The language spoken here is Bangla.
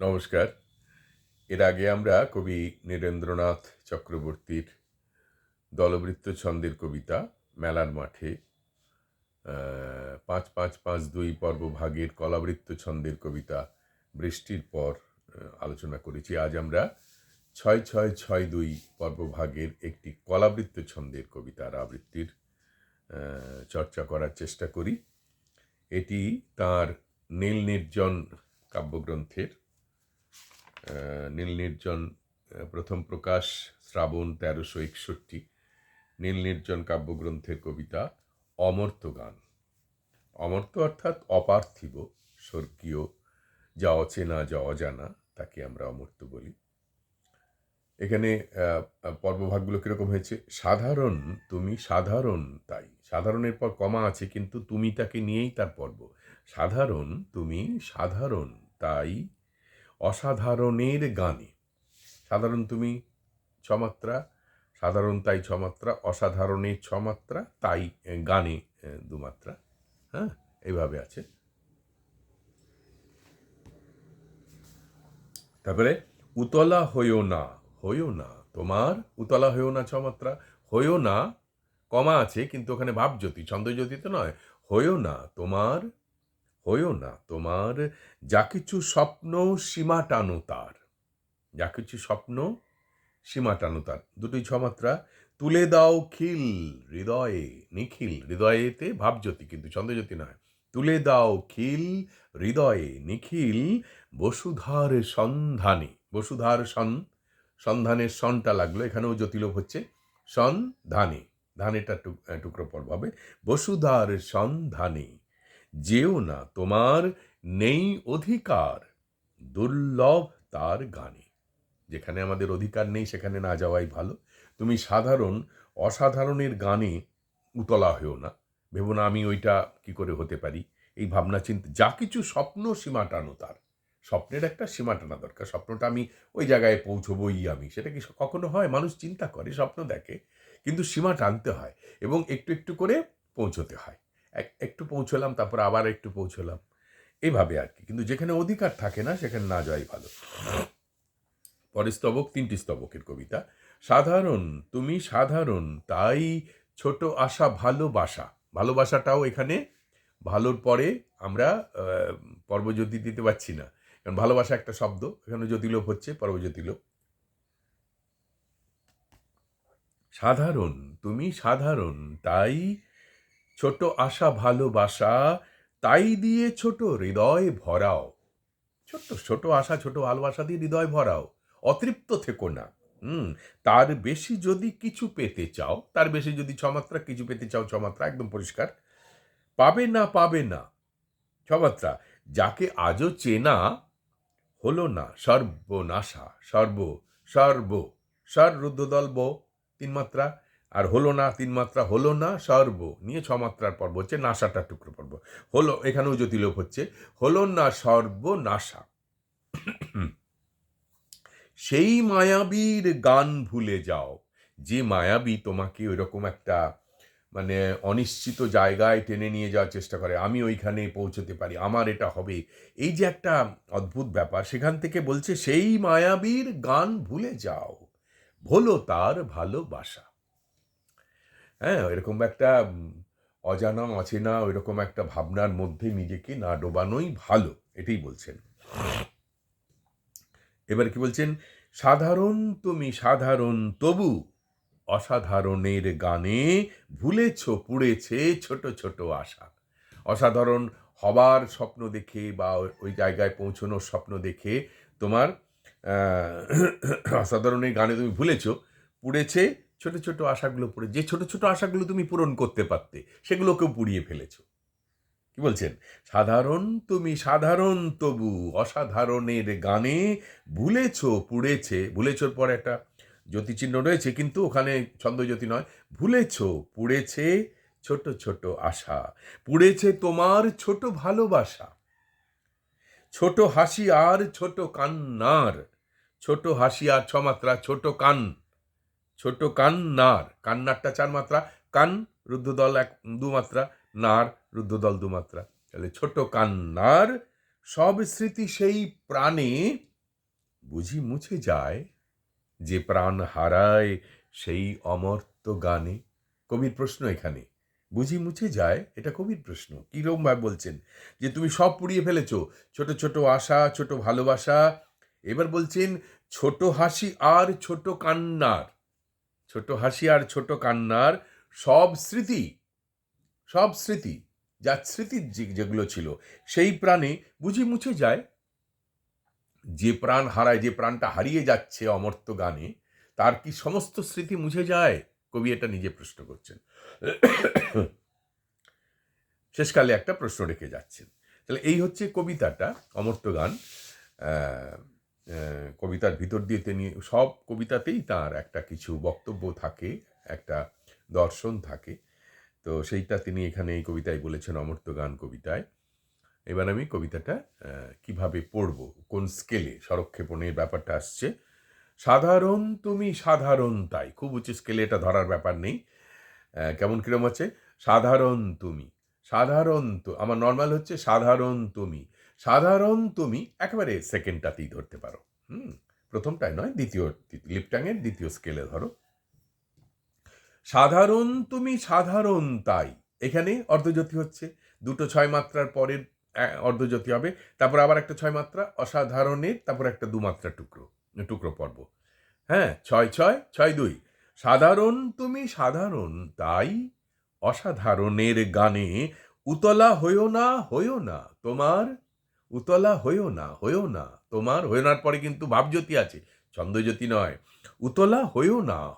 নমস্কার। এর আগে আমরা কবি নীরেন্দ্রনাথ চক্রবর্তীর দলবৃত্ত ছন্দের কবিতা মেলার মাঠে পাঁচ পাঁচ পাঁচ দুই পর্ব ভাগের কলাবৃত্ত ছন্দের কবিতা বৃষ্টির পর আলোচনা করেছি। আজ আমরা ছয় ছয় ছয় দুই পর্ব ভাগের একটি কলাবৃত্ত ছন্দের কবিতার আবৃত্তির চর্চা করার চেষ্টা করি। এটি তার নীল নির্জন কাব্যগ্রন্থের নীল নির্জন প্রথম প্রকাশ, শ্রাবণ তেরোশো একষট্টি। নীল নির্জন কাব্যগ্রন্থের কবিতা অমর্ত্য গান। অমর্ত্য অর্থাৎ অপার্থিব, স্বর্গীয়, যা অচেনা, যা অজানা, তাকে আমরা অমর্ত্য বলি। এখানে পর্বভাগগুলো কীরকম হয়েছে? সাধারণ, তুমি সাধারণ তাই। সাধারণের পর কমা আছে, কিন্তু তুমি তাকে নিয়েই তার পর্ব। সাধারণ, তুমি সাধারণ তাই। অসাধারণের গানে। সাধারণ তুমি ছমাত্রা, সাধারণ তাই ছমাত্রা, অসাধারণের ছমাত্রা তাই গানে দুমাত্রা। হ্যাঁ এইভাবে আছে। তারপরে, উতলা হইও না হইও না, তোমার উতলা হইও না ছমাত্রা হইও না, কমা আছে, কিন্তু ওখানে ভাবজ্যোতি, ছন্দজ্যোতি তো নয় হইও না, তোমার হইও না তোমার যা কিছু স্বপ্ন সীমা টানো তার। যা কিছু স্বপ্ন সীমা টানো তার। দুটোই ছমাত্রা তুলে দাও খিল হৃদয়ে। নিখিল হৃদয়েতে ভাবজ্যোতি, কিন্তু ছন্দজ্যোতি নয়। তুলে দাও খিল হৃদয়ে, নিখিল বসুধার সন্ধানে। বসুধার সন, সন্ধানের সনটা লাগল, এখানেও জ্যোতিলোভ হচ্ছে। সন্ধানে ধানেটা টুক টুকরো পর্ব হবে। বসুধার সন্ধানে। যেও না তোমার নেই অধিকার। দুর্লভ তার গানে। যেখানে আমাদের অধিকার নেই, সেখানে না যাওয়াই ভালো। তুমি সাধারণ, অসাধারণের গানে উতলা হয়েও না। ভেবো না আমি ওইটা কি করে হতে পারি? এই ভাবনা চিন্তা, যা কিছু স্বপ্ন সীমা টানো তার। স্বপ্নের একটা সীমা টানা দরকার। স্বপ্নটা আমি ওই জায়গায় পৌঁছবই আমি। সেটা কি কখনো হয়? মানুষ চিন্তা করে, স্বপ্ন দেখে। কিন্তু সীমা টানতে হয় এবং একটু একটু করে পৌঁছতে হয়। একটু পৌঁছলাম, তারপর আবার একটু পৌঁছলাম। এইভাবে আর কি। কিন্তু যেখানে অধিকার থাকে না, সেখানে না যাওয়াই ভালো। পরের স্তবক, তিনটি স্তবকের কবিতা। সাধারণ, তুমি সাধারণ, তাই ছোট আশা ভালোবাসা। ভালোবাসাটাও এখানে ভালোর পরে আমরা পর্বজ্যোতি দিতে পারছি না। কারণ ভালোবাসা একটা শব্দ, এখানে জ্যোতিলোপ হচ্ছে পর্বজ্যোতিলোপ সাধারণ, তুমি সাধারণ, তাই ছোট আশা ভালোবাসা, তাই দিয়ে ছোট হৃদয় ভরাও। ছোট্ট, ছোট আশা, ছোট ভালোবাসা দিয়ে হৃদয় ভরাও। অতৃপ্ত থেকো না। হুম, তার বেশি যদি কিছু পেতে চাও, তার বেশি যদি ছমাত্রা কিছু পেতে চাও, ছমাত্রা একদম পরিষ্কার। পাবে না পাবে না। ছমাত্রা, যাকে আজও চেনা হলো না, সর্বনাশা, সর্ব সর্ব সর রুদ্রদল ব তিন মাত্রা আর হলো না, তিন মাত্রা হলো না, সর্ব। নিয়ে ছ মাত্রার পর্ব হচ্ছে নাসাটা টুকরো পর্ব। হলো, এখানেও জ্যোতিলোপ হচ্ছে। হলো না, সর্ব সর্বনাশা সেই মায়াবীর গান ভুলে যাও। যে মায়াবী তোমাকে ওইরকম একটা মানে অনিশ্চিত জায়গায় টেনে নিয়ে যাওয়ার চেষ্টা করে, আমি ওইখানে পৌঁছতে পারি, আমার এটা হবে। এই যে একটা অদ্ভুত ব্যাপার, সেখান থেকে বলছে, সেই মায়াবীর গান ভুলে যাও। ভোলো তার ভালোবাসা। হ্যাঁ এরকম একটা অজানা, অচেনা, ওইরকম একটা ভাবনার মধ্যে নিজেকে না ডোবানোই ভালো, এটাই বলছেন। এবার কি বলছেন? সাধারণ তুমি সাধারণ, তবু অসাধারণের গানে ভুলেছ, পুড়েছে ছোট ছোট আশা। অসাধারণ হবার স্বপ্ন দেখে বা ওই জায়গায় পৌঁছানোর স্বপ্ন দেখে তোমার অসাধারণের গানে তুমি ভুলেছ, পুড়েছে ছোট ছোট আশাগুলো পড়ে যে ছোট ছোট আশাগুলো তুমি পূরণ করতে পারতে, সেগুলোকেও পুড়িয়ে ফেলেছো। কি বলছেন? সাধারণ তুমি সাধারণ তবু অসাধারণের গানে ভুলেছ, পুড়েছে, ভুলেছর পর একটা জ্যোতিচিহ্ন রয়েছে, কিন্তু ওখানে ছন্দজ্যোতি নয়, ভুলেছ, পুড়েছে ছোট ছোট আশা, পুড়েছে তোমার ছোট ভালোবাসা। ছোট হাসি আর ছোট কান্নার, ছোট হাসি আর ছমাত্রা, ছোট কান ছোট কান কান্নার কান্নারটা চার মাত্রা। কান, রুদ্ধদল এক, দু মাত্রা। নার, রুদ্ধদল দু মাত্রা। তাহলে ছোট কান্নার সব স্মৃতি সেই প্রাণে বুঝি মুছে যায়, যে প্রাণ হারায় সেই অমর্ত্য গানে। কবির প্রশ্ন এখানে, বুঝি মুছে যায়? এটা কবির প্রশ্ন। কিরম ভাবে বলছেন? যে তুমি সব পুড়িয়ে ফেলেছো, ছোট ছোট আশা, ছোট ভালোবাসা। এবার বলছেন, ছোট হাসি আর ছোট কান্নার। ছোট হাসি আর ছোট কান্নার সব স্মৃতি সব স্মৃতি, যা স্মৃতি যেগুলো ছিল, সেই প্রাণে বুঝি মুছে যায়। যে প্রাণ হারায়, যে প্রাণটা হারিয়ে যাচ্ছে অমর্ত্য গানে, তার কি সমস্ত স্মৃতি মুছে যায়? কবি এটা নিজে প্রশ্ন করছেন। শেষকালে একটা প্রশ্ন রেখে যাচ্ছেন। তাহলে এই হচ্ছে কবিতাটা, অমর্ত্য গান। কবিতার ভিতর দিয়ে তিনি, সব কবিতাতেই তার একটা কিছু বক্তব্য থাকে, একটা দর্শন থাকে। তো সেইটা তিনি এখানে এই কবিতায় বলেছেন, অমর্ত্য গান কবিতায়। এবার আমি কবিতাটা কীভাবে পড়ব, কোন স্কেলে স্বরক্ষেপণের ব্যাপারটা আসছে। সাধারণ তুমি সাধারণ তাই, খুব উঁচু স্কেলে এটা ধরার ব্যাপার নেই। কেমন কিরম আছে? সাধারণ তুমি, সাধারণ তো, আমার নর্মাল হচ্ছে সাধারণ তুমি সাধারণ তুমি, একেবারে সেকেন্ডটাতেই ধরতে পারো, হুম? প্রথমটায় নয়, দ্বিতীয় লিপটাঙের দ্বিতীয় স্কেলে ধরো। সাধারণ, তুমি সাধারণ তাই। এখানে অর্ধজ্যোতি হচ্ছে, দুটো ছয় মাত্রার পরের অর্ধজ্যোতি হবে, তারপর আবার একটা ছয় মাত্রা, অসাধারণের, তারপর একটা দু মাত্রা টুকরো টুকরো পর্ব। হ্যাঁ ছয় ছয় ছয়, দুই। সাধারণ, তুমি সাধারণ তাই, অসাধারণের গানে, উতলা হইও না হইও না তোমার উতলা হইও না হইও না। তোমার হইও না পরে কিন্তু ভাবজ্যোতি আছে। ছন্দজ্যোতি নয়। উতলা হইও না